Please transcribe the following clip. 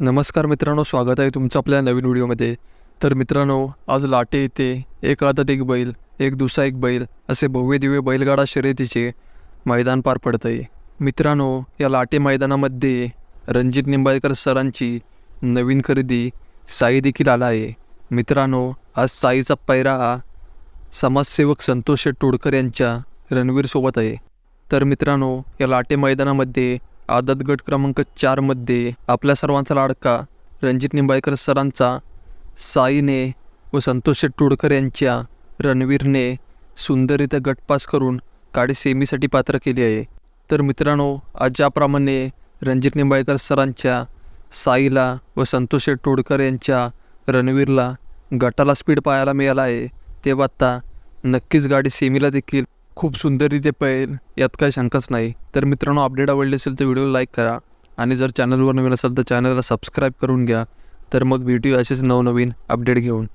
नमस्कार मित्रांनो स्वागत आहे तुमचं आपल्या नवीन व्हिडिओमध्ये. तर मित्रांनो आज लाटे येथे एक आदत एक बैल एक दुसरा एक बैल असे भव्य दिव्य बैलगाडा शर्यतीचे मैदान पार पडत आहे मित्रांनो या लाटे मैदानामध्ये रणजित निंबाळकर सरांची नवीन खरेदी साई देखील आला आहे. मित्रांनो आज साईचा पैरा हा समाजसेवक संतोष टोडकर यांच्या रणवीरसोबत आहे. तर मित्रांनो या लाटे मैदानामध्ये आदत गट क्रमांक चारमध्ये आपल्या सर्वांचा लाडका रणजित निंबाळकर सरांचा साईने व संतोष शेठ यांच्या रणवीरने सुंदररित्या गटपास करून गाडी सेमीसाठी पात्र केली आहे. तर मित्रांनो आज ज्याप्रमाणे रणजित निंबाळकर सरांच्या साईला व संतोष शेठ यांच्या रणवीरला गटाला स्पीड पाहायला मिळाला आहे तेव्हा आत्ता नक्कीच गाडी सेमीला देखील खूप सुंदररीते पळेल यात काही शंकाच नाही. तर मित्रांनो अपडेट आवडली असेल तर व्हिडिओ लाईक करा आणि जर चॅनलवर नवीन असेल तर चॅनलला सबस्क्राईब करून घ्या. तर मग भेटूया असेच नवनवीन अपडेट घेऊन.